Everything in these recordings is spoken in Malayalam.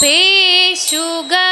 peixuga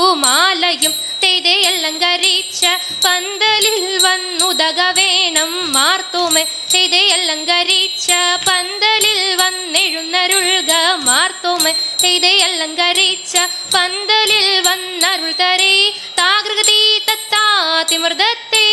പവിഴമുത്തുമാലയും തേതേ അലങ്കരിച്ച പന്തലിൽ വന്നുതക വേണം മാർത്തുമെ. തേതേ അലങ്കരിച്ച പന്തലിൽ വന്നെഴുന്നരുൾക മാർത്തുമെ. തേതേ അലങ്കരിച്ച പന്തലിൽ വന്നരുൾ തരേ. താകൃതി തത്താതിമൃതത്തെ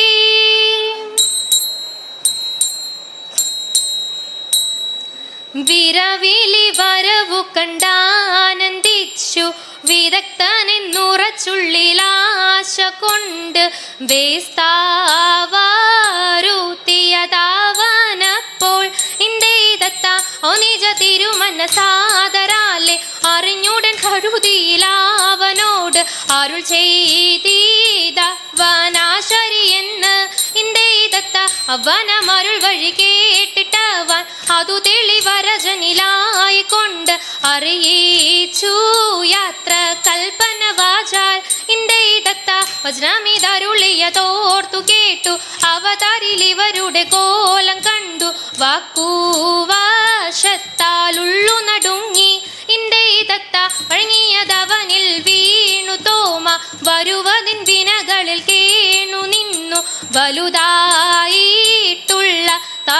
വിരവിലി വരവു കണ്ടാനന്ദിച്ചു വിദഗ്ധനെന്നുറച്ചുള്ളിലാശ കൊണ്ട് വേസ്താവാരുത്തിയതാവനപ്പോൾ ഇന്ത്യതത്ത ഒനിജ തിരുമനസാദരാലെ അറിഞ്ഞുടൻ കഴുതിയിലാവനോട് അരുൾ ചെയ്തീതവനാശരിയെന്ന് ഇന്ത്യതത്ത അവനമരുൾ വഴി കേട്ടിട്ടവൻ അതു തെളിവരജനിലായി കൊണ്ട് അറിയിച്ചു. യാത്ര കൽപ്പന വാചാൽ ഇന്ത്യതത്ത വജ്രമിതരുളിയതോർത്തു കേട്ടു. അവതാരിലിവരുടെ കോലം കണ്ടു. വാക്കുവാശത്താലുള്ളു നടുങ്ങി ഇന്ത്യതത്ത വഴങ്ങിയതവനിൽ വീണു തോമ. വരുവതിൻ വിനകളിൽ കേണു നിന്നു. വലുതായിട്ടുള്ള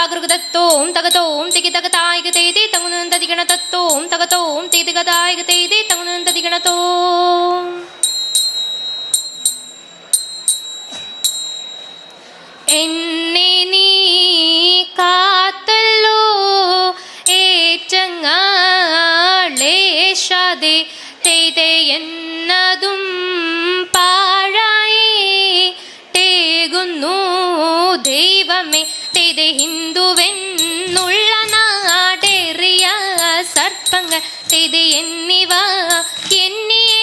താകൃതത്തോം തകതവും തികി തകതായിക തേതി തങ്ങുന്നു തതികണ തത്തോം തകത്തോം തികതായിക തേതി തങ്ങുന്നു തതികണത്തോം എന്നെ നീ തെയ്തെ എന്നിവ എന്നിയെ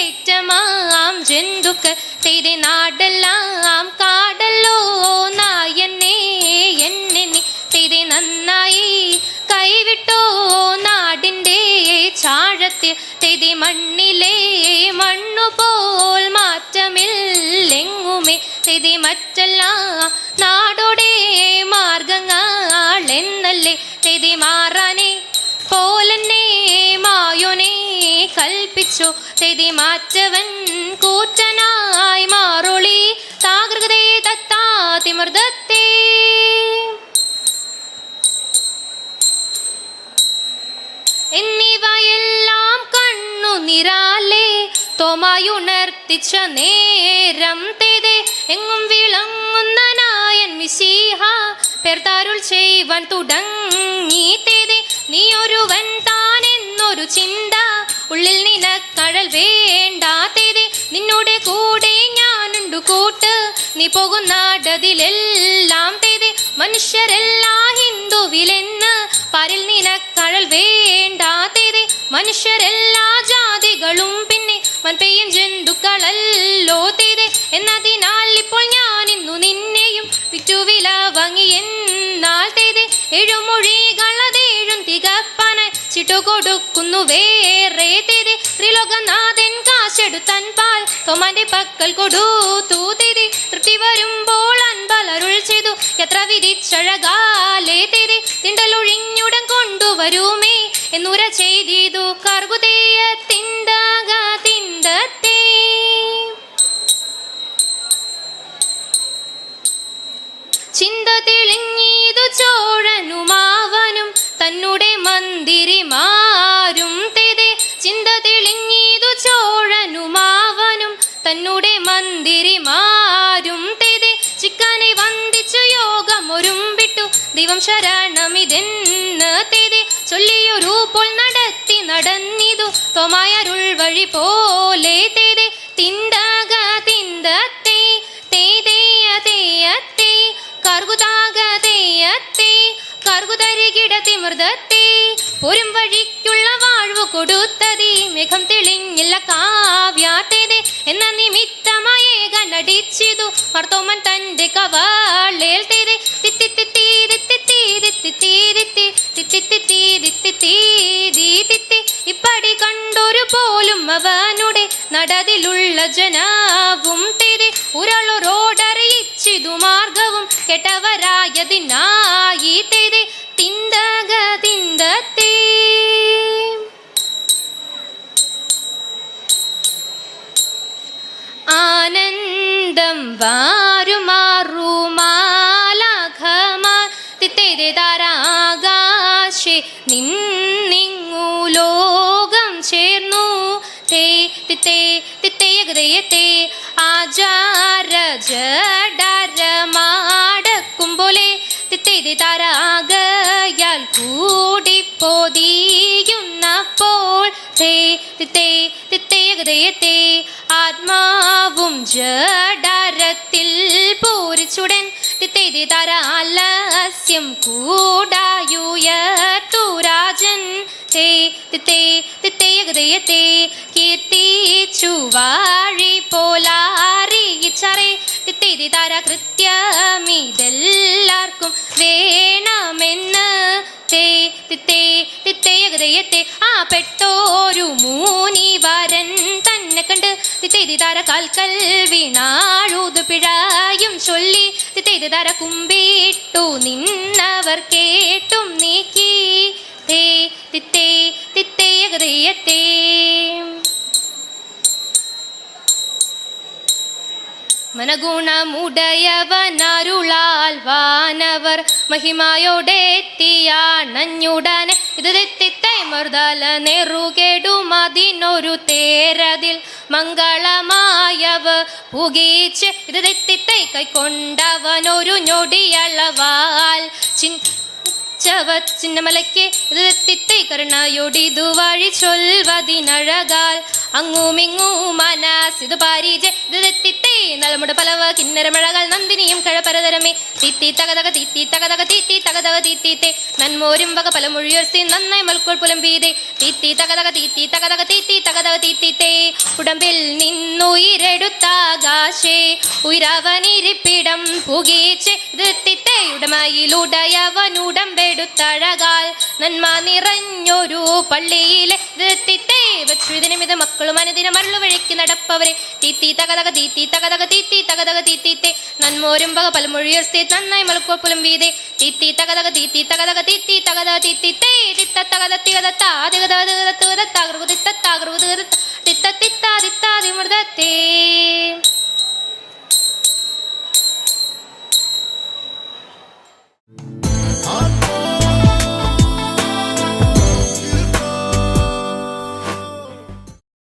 ഏറ്റമാം ജന്തുക്കൾ തെയ്തെ നാടെല്ലാം കാടല്ലോ നായന്നെ എന്നെ ചെയ്ത് നന്നായി കൈവിട്ടോ നാടിന്റെ ചാഴത്തിൽ ചെയ്ത് മണ്ണിലെ മണ്ണു പോൽ മാറ്റമില്ലെങ്ങുമേ ചെയ്ത് മറ്റെല്ലാം കൽപ്പിച്ചു തെതി മാറ്റവൻ കൂറ്റനായി മാറുളി. താകൃതേ തത്താതിമൃതത്തെ എന്നിവയെല്ലാം കണ്ണു നിരാലേ. തോമായുണർത്തിച്ച നേരം തേതേ. എങ്ങും വിളങ്ങുന്ന നായൻ മിശീഹ. പെർതാരുൾ ചെയ്യുവാൻ തുടങ്ങി തേതെ. നീ ഒരുവൻ താനെന്നൊരു ചിന്ത. ഉള്ളിൽ നിനക്കഴൽ വേണ്ടാത്തേതെ നിന്നോട് കൂടെ ഞാനുണ്ടു കൂട്ട്. നീ പോകുന്നാടതിലെല്ലാം തേതെ മനുഷ്യരെല്ലാ ഹിന്ദുവിലെന്ന്. പരിൽ നിനക്കഴൽ വേണ്ടാത്തേതെ മനുഷ്യരെല്ലാ ജാതികളും പിന്നെ മൻപെയ്യും ജന്തുക്കളല്ലോ തേതെ. എന്നതിനാൽ ഇപ്പോൾ ഞാൻ ഇന്നു നിന്നെയും വിറ്റുവില വാങ്ങി എന്നാൽ തേതെ. എഴുമൊഴികളതേഴും തികപ്പനായി ചിട്ടു ത്രിലോകനാഥൻ കാശെടുത്തൻ പാൽ തോമാന്റെ പക്കൽ കൊടു തൂതിരി. തൃപ്തി വരുമ്പോൾ അൻപലരുൾ ചെയ്തു. എത്ര വിധിച്ചഴകാലേ തിരി. തിണ്ടലൊഴിഞ്ഞുടൻ കൊണ്ടുവരുമേ. എന്നുര തിണ്ടാക തിണ്ടത്തേ. മന്ദിരിമാരും തെതെ ചിക്കാനെ വന്ദിച്ചു യോഗം ഒരുമ്പിട്ടു. ദൈവം ശരണമിതെന്ന് തെതെ ചൊല്ലിയൊരു പോൽ നടത്തി നടന്നിതു. തോമായരുൾ വഴി പോലെ തെതെ തിണ്ടാക തിന്തത്തെ തേതേയ തേയത്തെ കർഗുതാക തേയത്തെ കർഗുതരികിട തിമൃതത്തെ പൊരും വഴിക്കുള്ള വാഴ്വ് കൊടുത്തതി മേഘം തെളിഞ്ഞില്ല കാവ്യാത്തേതേ എന്ന നിമിത്തമായ നടിച്ചിതു മർത്തോമൻ തന്റെ കവാളേൽ തേത് തിത്തിത്തിത്തി തിത്തിത്തി തിത്തിത്തി തിത്തി തിത്തിത്തിത്തി തിത്തിത്തി ദീതിത്തി ഇപ്പടി കണ്ടൊരു പോലും അവനുടെ നടതിലുള്ള ജനാവും തേത് ഒരാളൊരോടറിയിച്ചിതു മാർഗവും കെട്ടവരായതിനായി തേത് തിന്തക തിന്തത്തേ ആനന്ദം വാരുമാറുമാലാഘമാർ തിത്തേതെ താരാകാശെ നിന്നിങ്ങു ലോകം ചേർന്നു. തേ തിത്തേ തിത്തേയകതയത്തെ ആചാര ജഡരമാടക്കും പോലെ തിത്തേതെ താരാകയാൽ കൂടിപ്പോതിയുന്നപ്പോൾ. തേ തിത്തേ തിത്തേയകതയത്തെ ആത്മാവും ജഡരത്തിൽ പൂരിച്ചുടൻ തിത്തേതി തരാലസ്യം കൂടായുയർത്തുരാജൻ തേ തിത്തേ തിത്തേയകതയത്തെ കീർത്തിച്ചു വാഴി പോലാറിയിച്ചറേ. തിത്തേതി തര കൃത്യമിതെല്ലാവർക്കും വേണമെന്ന്. തേ തിത്തേ തിത്തേയകതയത്തെ ആ പെട്ടോരു മൂനിവരൻ. തന്നെ കണ്ട് കൽക്കൽ വീണാഴുത് പിഴയും ചൊല്ലി. തിത്തേതി താര കുമ്പിട്ടു നിന്നവർ കേട്ടും നീക്കി. തേ തിത്തേ തിത്തേയകതയത്തേ മനഗുണമുടയവനരുളാൽ ഇത് തെത്തിത്തൈ മൃദല നെറുകെടുമതിനൊരു തേരതിൽ. മംഗളമായവ പുകീച്ച് ഇത് തെത്തിത്തൈ കൈക്കൊണ്ടവനൊരു ഞൊടിയളവാൽ. ചിൻ കിന്നരമഴകൾ നന്ദിനിയും കഴപരതരമേ. തിത്തി തകതക തിത്തി തകതക തിത്തി തകതക തിത്തിത്തെ നന്മോരും വക പലമൊഴിയൊരുത്തി നന്നായി മൽക്കോൾ പുലമ്പീതെ തിത്തി തകതക തിത്തി തകതക തിത്തി തകതക തിത്തിത്തെ ഉടമ്പിൽ നിന്നുയിരെടുത്താകാശേ. ഉയരവനിരിപ്പിടം ഉടമയിലുടയവനുടമ്പെടുത്തഴകാൽ നന്മ നിറഞ്ഞൊരു പള്ളിയിലെ ഇത് തിത്തെ വെച്ചുതിനിമിത് മക്കളും അനുദിനം അരുളു വഴിക്ക് നടപ്പവരെ തീത്തി തകതക തീത്തി തകതക തീത്തി തകതക തീത്തീത്തെ നന്മോരും പക പലമൊഴിയർത്തി നന്നായി മലക്കോപ്പുലും വീതെ തീത്തി തകതക തീത്തി തകതക തീത്തി തകതക തീത്തിത്തെ തിത്ത തകത തികത താതികത തികത തികത തകൃതി